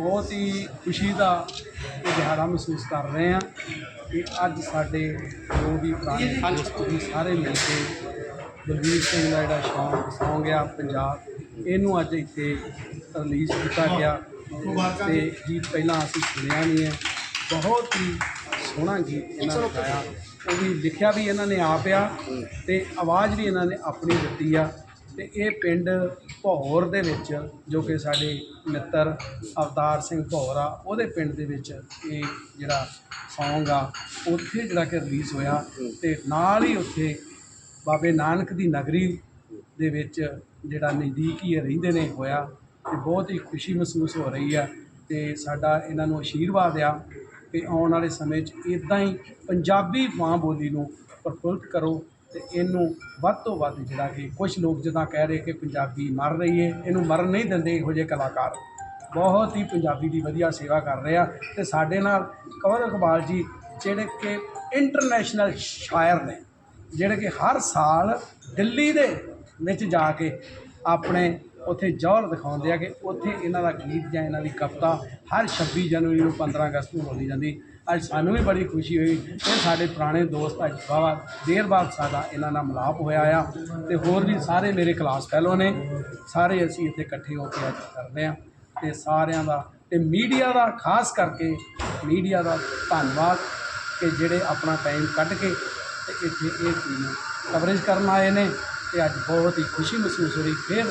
ਬਹੁਤ ਹੀ ਖੁਸ਼ੀ ਦਾ ਇਹ ਦਿਹਾੜਾ ਮਹਿਸੂਸ ਕਰ ਰਹੇ ਹਾਂ ਕਿ ਅੱਜ ਸਾਡੇ ਜੋ ਵੀ ਪੁਰਾਣੇ ਦੋਸਤ ਵੀ ਸਾਰੇ ਮਿਲ ਕੇ ਬਲਵੀਰ ਸਿੰਘ ਦਾ ਜਿਹੜਾ ਸ਼ੌਂਕ ਸੌਂਗ ਆ ਪੰਜਾਬ, ਇਹਨੂੰ ਅੱਜ ਇੱਥੇ ਰਿਲੀਜ਼ ਕੀਤਾ ਗਿਆ ਤੇ ਗੀਤ ਪਹਿਲਾਂ ਅਸੀਂ ਸੁਣਿਆ ਨਹੀਂ ਹੈ। ਬਹੁਤ ਹੀ ਸੋਹਣਾ ਗੀਤ ਇਹਨਾਂ ਨੇ ਗਾਇਆ। ਉਹ ਵੀ ਲਿਖਿਆ ਵੀ ਇਹਨਾਂ ਨੇ ਆਪ ਆ ਤੇ ਆਵਾਜ਼ ਵੀ ਇਹਨਾਂ ਨੇ ਆਪਣੀ ਦਿੱਤੀ ਆ। ਤੇ ਇਹ ਪਿੰਡ ਭੌਰ ਦੇ ਵਿੱਚ, ਜੋ ਕਿ ਸਾਡੇ ਮਿੱਤਰ ਅਵਤਾਰ ਸਿੰਘ ਭੌਰ ਆ, ਉਹਦੇ ਪਿੰਡ ਦੇ ਵਿੱਚ ਇਹ ਜਿਹੜਾ ਸੌਂਗ ਆ, ਉੱਥੇ ਜਿਹੜਾ ਕਿ ਰਿਲੀਜ਼ ਹੋਇਆ ਤੇ ਨਾਲ ਹੀ ਉੱਥੇ ਬਾਬੇ ਨਾਨਕ ਦੀ ਨਗਰੀ ਦੇ ਵਿੱਚ ਜਿਹੜਾ ਨਜ਼ਦੀਕ ਹੀ ਇਹ ਰਹਿੰਦੇ ਨੇ ਹੋਇਆ ਤੇ ਬਹੁਤ ਹੀ ਖੁਸ਼ੀ ਮਹਿਸੂਸ ਹੋ ਰਹੀ ਆ ਤੇ ਸਾਡਾ ਇਹਨਾਂ ਨੂੰ ਆਸ਼ੀਰਵਾਦ ਆ ਕਿ ਆਉਣ ਵਾਲੇ ਸਮੇਂ 'ਚ ਇਦਾਂ ਹੀ ਪੰਜਾਬੀ ਮਾਂ ਬੋਲੀ ਨੂੰ ਪ੍ਰਫੁੱਲਤ ਕਰੋ ਤੇ ਇਹਨੂੰ ਵੱਧ ਤੋਂ ਵੱਧ ਜਿਹੜਾ ਕਿ ਕੁਝ ਲੋਕ ਜਿੱਦਾਂ ਕਹਿ ਰਹੇ ਕਿ ਪੰਜਾਬੀ ਮਰ ਰਹੀ ਹੈ ਇਹਨੂੰ ਮਰਨ ਨਹੀਂ ਦਿੰਦੇ ਇਹੋ ਜਿਹੇ ਕਲਾਕਾਰ। ਬਹੁਤ ਹੀ ਪੰਜਾਬੀ ਦੀ ਵਧੀਆ ਸੇਵਾ ਕਰ ਰਹੇ ਆ ਤੇ ਸਾਡੇ ਨਾਲ ਕਵਰ ਇਕਬਾਲ ਜੀ, ਜਿਹੜੇ ਕਿ ਇੰਟਰਨੈਸ਼ਨਲ ਸ਼ਾਇਰ ਨੇ, ਜਿਹੜੇ ਕਿ ਹਰ ਸਾਲ ਦਿੱਲੀ ਦੇ ਵਿੱਚ ਜਾ ਕੇ ਆਪਣੇ ਉੱਥੇ ਜੌਹਰ ਦਿਖਾਉਂਦੇ ਆ ਕਿ ਉੱਥੇ ਇਹਨਾਂ ਦਾ ਗੀਤ ਜਾਂ ਇਹਨਾਂ ਦੀ ਕਵਿਤਾ ਹਰ 26 ਜਨਵਰੀ ਨੂੰ 15 ਅਗਸਤ ਨੂੰ ਬੋਲੀ ਜਾਂਦੀ। ਅੱਜ ਸਾਨੂੰ ਵੀ ਬੜੀ ਖੁਸ਼ੀ ਹੋਈ ਇਹ ਸਾਡੇ ਪੁਰਾਣੇ ਦੋਸਤ ਅੱਜ ਬਾਵਾ ਦੇਰ ਬਾਅਦ ਸਾਡਾ ਇਹਨਾਂ ਨਾਲ ਮਿਲਾਪ ਹੋਇਆ ਆ ਤੇ ਹੋਰ ਵੀ ਸਾਰੇ ਮੇਰੇ ਕਲਾਸ ਫੈਲੋ ਨੇ, ਸਾਰੇ ਅਸੀਂ ਇੱਥੇ ਇਕੱਠੇ ਹੋ ਕੇ ਅੱਜ ਕਰਦੇ ਆ ਤੇ ਸਾਰਿਆਂ ਦਾ ਤੇ ਮੀਡੀਆ ਦਾ ਖਾਸ ਕਰਕੇ ਮੀਡੀਆ ਦਾ ਧੰਨਵਾਦ ਕਿ ਜਿਹੜੇ ਆਪਣਾ ਟਾਈਮ ਕੱਢ ਕੇ ਤੇ ਇੱਥੇ ਇਹ ਚੀਜ਼ ਨੂੰ ਕਵਰੇਜ ਕਰਨ ਆਏ ਨੇ ਤੇ ਅੱਜ ਬਹੁਤ ਹੀ ਖੁਸ਼ੀ ਮਹਿਸੂਸ ਹੋ ਰਹੀ ਫਿਰ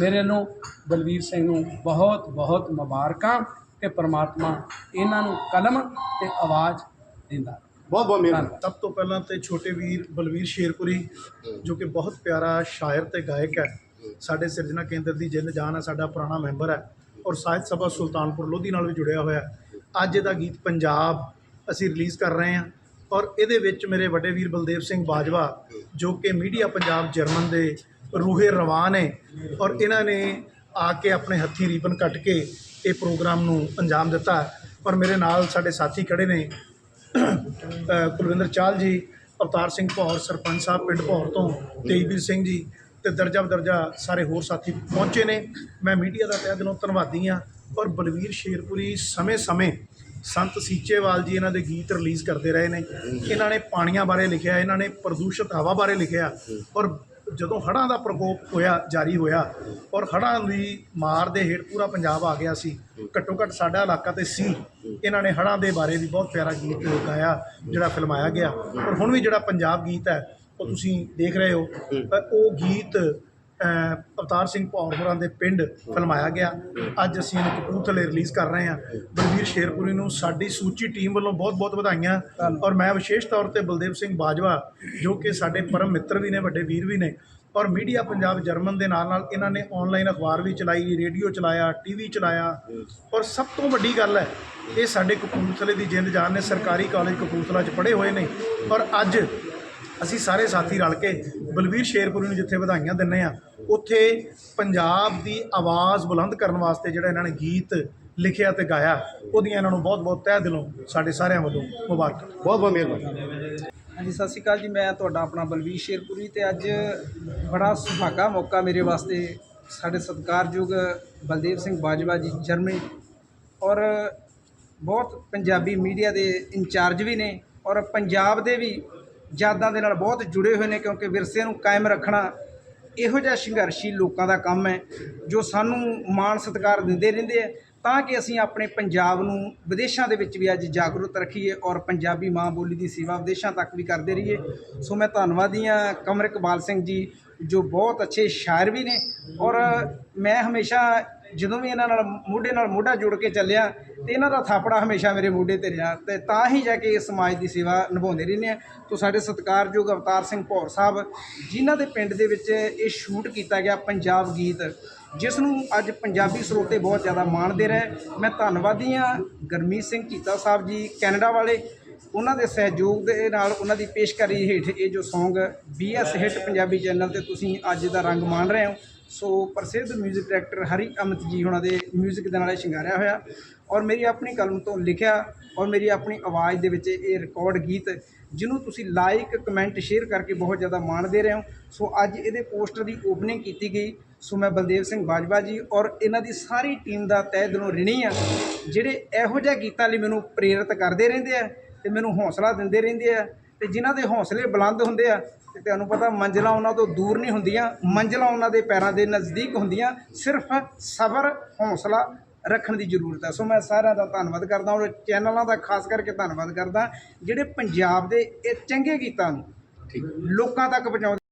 ਮੇਰੇ ਨੂੰ ਬਲਵੀਰ ਸਿੰਘ ਨੂੰ ਬਹੁਤ ਬਹੁਤ ਮੁਬਾਰਕਾਂ ਕਿ ਪ੍ਰਮਾਤਮਾ ਇਹਨਾਂ ਨੂੰ ਕਲਮ ਤੇ ਆਵਾਜ਼ ਦਿੰਦਾ। ਬਹੁਤ ਬਹੁਤ ਮਿਹਰਬਾਨੀ। ਸਭ ਤੋਂ ਪਹਿਲਾਂ ਤੇ ਛੋਟੇ ਵੀਰ ਬਲਵੀਰ ਸ਼ੇਰਪੁਰੀ ਜੋ ਕਿ ਬਹੁਤ ਪਿਆਰਾ ਸ਼ਾਇਰ ਤੇ ਗਾਇਕ ਹੈ ਸਾਡੇ ਸਿਰਜਣਾ ਕੇਂਦਰ ਦੀ ਜਿੰਦ ਜਾਨ ਹੈ ਸਾਡਾ ਪੁਰਾਣਾ ਮੈਂਬਰ ਹੈ ਔਰ ਸਾਹਿਤ ਸਭਾ ਸੁਲਤਾਨਪੁਰ ਲੋਧੀ ਨਾਲ ਵੀ ਜੁੜਿਆ ਹੋਇਆ ਹੈ। ਅੱਜ ਇਹਦਾ ਗੀਤ ਪੰਜਾਬ ਅਸੀਂ ਰਿਲੀਜ਼ ਕਰ ਰਹੇ ਹਾਂ ਔਰ ਇਹਦੇ ਵਿੱਚ ਮੇਰੇ ਵੱਡੇ ਵੀਰ ਬਲਦੇਵ ਸਿੰਘ ਬਾਜਵਾ ਜੋ ਕਿ ਮੀਡੀਆ ਪੰਜਾਬ ਜਰਮਨ ਦੇ ਰੂਹੇ ਰਵਾਨ ਨੇ ਔਰ ਇਹਨਾਂ ਨੇ ਆ ਕੇ ਆਪਣੇ ਹੱਥੀ ਰੀਬਨ ਕੱਟ ਕੇ ਇਹ ਪ੍ਰੋਗਰਾਮ ਨੂੰ ਅੰਜਾਮ ਦਿੱਤਾ। ਔਰ ਮੇਰੇ ਨਾਲ ਸਾਡੇ ਸਾਥੀ ਖੜੇ ਨੇ ਕੁਲਵਿੰਦਰ ਚਾਲ ਜੀ ਅਵਤਾਰ ਸਿੰਘ ਭੌਰ ਸਰਪੰਚ ਸਾਹਿਬ ਪਿੰਡ ਭੌਰ ਤੋਂ ਤੇਜਵੀਰ ਸਿੰਘ ਜੀ ਤੇ ਦਰਜਾ ਬਦਰਜਾ ਸਾਰੇ ਹੋਰ ਸਾਥੀ ਪਹੁੰਚੇ ਨੇ। ਮੈਂ ਮੀਡੀਆ ਦਾ ਤਹਿ ਦਿਲੋਂ ਧੰਨਵਾਦੀ ਹਾਂ। ਔਰ ਬਲਵੀਰ ਸ਼ੇਰਪੁਰੀ ਸਮੇਂ-ਸਮੇਂ ਸੰਤ ਸੀਚੇਵਾਲ ਜੀ ਇਹਨਾਂ ਦੇ ਗੀਤ ਰਿਲੀਜ਼ ਕਰਦੇ ਰਹੇ ਨੇ। ਇਹਨਾਂ ਨੇ ਪਾਣੀਆਂ ਬਾਰੇ ਲਿਖਿਆ ਇਹਨਾਂ ਨੇ ਪ੍ਰਦੂਸ਼ਿਤ ਹਵਾ ਬਾਰੇ ਲਿਖਿਆ। ਔਰ ਜਦੋਂ ਹੜ੍ਹਾਂ ਦਾ ਪ੍ਰਕੋਪ ਹੋਇਆ ਜਾਰੀ ਹੋਇਆ ਔਰ ਹੜ੍ਹਾਂ ਦੀ ਮਾਰ ਦੇ ਹੇਠ ਪੂਰਾ ਪੰਜਾਬ ਆ ਗਿਆ ਸੀ ਘੱਟੋ ਘੱਟ ਸਾਡਾ ਇਲਾਕਾ ਤੇ ਸੀ ਇਹਨਾਂ ਨੇ ਹੜ੍ਹਾਂ ਦੇ ਬਾਰੇ ਵੀ ਬਹੁਤ ਪਿਆਰਾ ਗੀਤ ਗਾਇਆ ਜਿਹੜਾ ਫਿਲਮਾਇਆ ਗਿਆ ਔਰ ਹੁਣ ਵੀ ਜਿਹੜਾ ਪੰਜਾਬ ਗੀਤ ਹੈ ਉਹ ਤੁਸੀਂ ਦੇਖ ਰਹੇ ਹੋ ਅ, ਉਹ ਗੀਤ ਅਵਤਾਰ ਸਿੰਘ ਭੌਰ ਹੋਰਾਂ ਦੇ ਪਿੰਡ ਫਿਲਮਾਇਆ ਗਿਆ। ਅੱਜ ਅਸੀਂ ਇਹਨੂੰ ਕਪੂਰਥਲੇ ਰਿਲੀਜ਼ ਕਰ ਰਹੇ ਹਾਂ। ਬਲਵੀਰ ਸ਼ੇਰਪੁਰੀ ਨੂੰ ਸਾਡੀ ਸੂਚੀ ਟੀਮ ਵੱਲੋਂ ਬਹੁਤ-ਬਹੁਤ ਵਧਾਈਆਂ। ਔਰ ਮੈਂ ਵਿਸ਼ੇਸ਼ ਤੌਰ ਤੇ ਬਲਦੇਵ ਸਿੰਘ ਬਾਜਵਾ, ਜੋ ਕਿ ਸਾਡੇ ਪਰਮ ਮਿੱਤਰ ਵੀ ਨੇ, ਵੱਡੇ ਵੀਰ ਵੀ ਨੇ। ਔਰ ਮੀਡੀਆ ਪੰਜਾਬ ਜਰਮਨ ਦੇ ਨਾਲ ਨਾਲ ਇਹਨਾਂ ਨੇ ਆਨਲਾਈਨ ਅਖਬਾਰ ਵੀ ਚਲਾਈ, ਰੇਡੀਓ ਚਲਾਇਆ ਟੀਵੀ ਚਲਾਇਆ। ਔਰ ਸਭ ਤੋਂ ਵੱਡੀ ਗੱਲ ਹੈ, ਇਹ ਸਾਡੇ ਕਪੂਰਥਲੇ ਦੀ ਜਿੰਦ ਜਾਨ ਨੇ। ਸਰਕਾਰੀ ਕਾਲਜ ਕਪੂਰਥਲਾ 'ਚ ਪੜ੍ਹੇ ਹੋਏ ਨੇ। ਔਰ ਅੱਜ ਅਸੀਂ ਸਾਰੇ ਸਾਥੀ ਰਲ ਕੇ ਬਲਵੀਰ ਸ਼ੇਰਪੁਰੀ ਨੂੰ ਜਿੱਥੇ ਵਧਾਈਆਂ ਦਿੰਨੇ ਆ ਉੱਥੇ ਪੰਜਾਬ ਦੀ ਆਵਾਜ਼ ਬੁਲੰਦ ਕਰਨ ਵਾਸਤੇ ਜਿਹੜਾ ਇਹਨਾਂ ਨੇ ਗੀਤ ਲਿਖਿਆ ਤੇ ਗਾਇਆ ਉਹਦੀਆਂ ਇਹਨਾਂ ਨੂੰ ਬਹੁਤ-ਬਹੁਤ ਤਹਿ ਦਿਲੋਂ ਸਾਡੇ ਸਾਰਿਆਂ ਵੱਲੋਂ ਮੁਬਾਰਕਾਂ। ਬਹੁਤ ਬਹੁਤ ਮਿਹਰਬਾਨੀ। ਹਾਂਜੀ ਸਤਿ ਸ਼੍ਰੀ ਅਕਾਲ ਜੀ ਮੈਂ ਤੁਹਾਡਾ ਆਪਣਾ ਬਲਵੀਰ ਸ਼ੇਰਪੁਰੀ ਤੇ ਅੱਜ ਬੜਾ ਸੁਭਾਗਾ ਮੌਕਾ ਮੇਰੇ ਵਾਸਤੇ ਸਾਡੇ ਸਤਿਕਾਰਯੋਗ ਬਲਦੇਵ ਸਿੰਘ ਬਾਜਵਾ ਜੀ ਜਰਮਨੀ ਔਰ ਬਹੁਤ ਪੰਜਾਬੀ ਮੀਡੀਆ ਦੇ ਇੰਚਾਰਜ ਵੀ ਨੇ ਔਰ ਪੰਜਾਬ ਦੇ ਵੀ ਯਾਦਾਂ ਦੇ ਨਾਲ ਬਹੁਤ ਜੁੜੇ ਹੋਏ ਨੇ ਕਿਉਂਕਿ ਵਿਰਸੇ ਨੂੰ ਕਾਇਮ ਰੱਖਣਾ ਇਹੋ ਜਿਹਾ ਸੰਘਰਸ਼ੀ ਲੋਕਾਂ ਦਾ ਕੰਮ ਹੈ, ਜੋ ਸਾਨੂੰ ਮਾਣ ਸਤਿਕਾਰ ਦਿੰਦੇ ਰਹਿੰਦੇ ਆ। ਤਾਂ ਕਿ ਅਸੀਂ ਆਪਣੇ ਪੰਜਾਬ ਨੂੰ ਵਿਦੇਸ਼ਾਂ ਦੇ ਵਿੱਚ ਵੀ ਅੱਜ ਜਾਗਰੂਕ ਰੱਖੀਏ ਔਰ ਪੰਜਾਬੀ ਮਾਂ ਬੋਲੀ ਦੀ ਸੇਵਾ ਵਿਦੇਸ਼ਾਂ ਤੱਕ ਵੀ ਕਰਦੇ ਰਹੀਏ। ਸੋ ਮੈਂ ਧੰਨਵਾਦੀ ਹਾਂ ਕਮਰ ਇਕਬਾਲ ਸਿੰਘ ਜੀ, ਜੋ ਬਹੁਤ ਅੱਛੇ ਸ਼ਾਇਰ ਵੀ ਨੇ ਔਰ ਮੈਂ ਹਮੇਸ਼ਾ ਜਦੋਂ ਵੀ ਇਹਨਾਂ ਨਾਲ ਮੋਢੇ ਨਾਲ ਮੋਢਾ ਜੋੜ ਕੇ ਚੱਲਿਆ ਤੇ ਇਹਨਾਂ ਦਾ ਥਾਪੜਾ ਹਮੇਸ਼ਾ ਮੇਰੇ ਮੋਢੇ ਤੇ ਰਿਹਾ ਤੇ ਤਾਂ ਹੀ ਜਾ ਕੇ ਇਸ ਸਮਾਜ ਦੀ ਸੇਵਾ ਨਿਭਾਉਂਦੇ ਰਹਿੰਦੇ ਆ। ਤੋਂ ਸਾਡੇ ਸਤਿਕਾਰਯੋਗ ਅਵਤਾਰ ਸਿੰਘ ਭੌਰ ਸਾਹਿਬ, ਜਿਨ੍ਹਾਂ ਦੇ ਪਿੰਡ ਦੇ ਵਿੱਚ ਇਹ ਸ਼ੂਟ ਕੀਤਾ ਗਿਆ ਪੰਜਾਬ ਗੀਤ, ਜਿਸ ਨੂੰ ਅੱਜ ਪੰਜਾਬੀ ਸਰੋਤੇ ਬਹੁਤ ਜ਼ਿਆਦਾ ਮਾਣਦੇ ਰਹੇ। ਮੈਂ ਧੰਨਵਾਦੀ ਹਾਂ ਗਰਮੀਤ ਸਿੰਘ ਕੀਤਾ ਸਾਹਿਬ ਜੀ, ਕੈਨੇਡਾ ਵਾਲੇ। ਉਹਨਾਂ ਦੇ ਸਹਿਯੋਗ ਦੇ ਨਾਲ ਉਹਨਾਂ ਦੀ ਪੇਸ਼ਕਾਰੀ ਹੇਠ ਇਹ ਜੋ Song BS hit Punjabi channel ਤੇ ਤੁਸੀਂ ਅੱਜ ਦਾ ਰੰਗ ਮਾਣ ਰਹੇ ਹੋ। ਸੋ ਪ੍ਰਸਿੱਧ 뮤직 ਡਾਇਰੈਕਟਰ ਹਰੀ ਅਮਿਤ ਜੀ ਉਹਨਾਂ ਦੇ 뮤직 ਦੇ ਨਾਲ ਇਹ ਸ਼ਿੰਗਾਰਿਆ ਹੋਇਆ ਔਰ ਮੇਰੀ ਆਪਣੀ ਕਲਮ ਤੋਂ ਲਿਖਿਆ ਔਰ ਮੇਰੀ ਆਪਣੀ ਆਵਾਜ਼ ਦੇ ਵਿੱਚ ਇਹ ਰਿਕਾਰਡ ਗੀਤ ਜਿਹਨੂੰ ਤੁਸੀਂ ਲਾਈਕ ਕਮੈਂਟ ਸ਼ੇਅਰ ਕਰਕੇ ਬਹੁਤ ਜ਼ਿਆਦਾ ਮਾਣ ਦੇ ਰਹੇ ਹੋ ਸੋ ਅੱਜ ਇਹਦੇ ਪੋਸਟਰ ਦੀ ਓਪਨਿੰਗ ਕੀਤੀ ਗਈ ਸੋ ਮੈਂ ਬਲਦੇਵ ਸਿੰਘ ਬਾਜਵਾ ਜੀ ਔਰ ਇਹਨਾਂ ਦੀ ਸਾਰੀ ਟੀਮ ਦਾ ਤਹਿ ਦਿਲੋਂ ਰਿਣੀ ਆ ਜਿਹੜੇ ਇਹੋ ਜਿਹਾ ਗੀਤਾਂ ਲਈ ਮੈਨੂੰ ਪ੍ਰੇਰਿਤ ਕਰਦੇ ਰਹਿੰਦੇ ਆ ਤੇ ਮੈਨੂੰ ਹੌਸਲਾ ਦਿੰਦੇ ਰਹਿੰਦੇ ਆ ਤੇ ਜਿਨ੍ਹਾਂ ਦੇ ਹੌਸਲੇ ਬੁਲੰਦ ਹੁੰਦੇ ਆ ਤੇ ਤੁਹਾਨੂੰ ਪਤਾ ਮੰਜ਼ਲਾਂ ਉਹਨਾਂ ਤੋਂ ਦੂਰ ਨਹੀਂ ਹੁੰਦੀਆਂ ਮੰਜ਼ਲਾਂ ਉਹਨਾਂ ਦੇ ਪੈਰਾਂ ਦੇ ਨਜ਼ਦੀਕ ਹੁੰਦੀਆਂ ਸਿਰਫ ਸਬਰ ਹੌਸਲਾ ਰੱਖਣ ਦੀ ਜ਼ਰੂਰਤ ਹੈ ਸੋ ਮੈਂ ਸਾਰਿਆਂ ਦਾ ਧੰਨਵਾਦ ਕਰਦਾ ਔਰ ਚੈਨਲਾਂ ਦਾ ਖਾਸ ਕਰਕੇ ਧੰਨਵਾਦ ਕਰਦਾ ਜਿਹੜੇ ਪੰਜਾਬ ਦੇ ਇਹ ਚੰਗੇ ਗੀਤਾਂ ਨੂੰ ਲੋਕਾਂ ਤੱਕ ਪਹੁੰਚਾਉਂਦੇ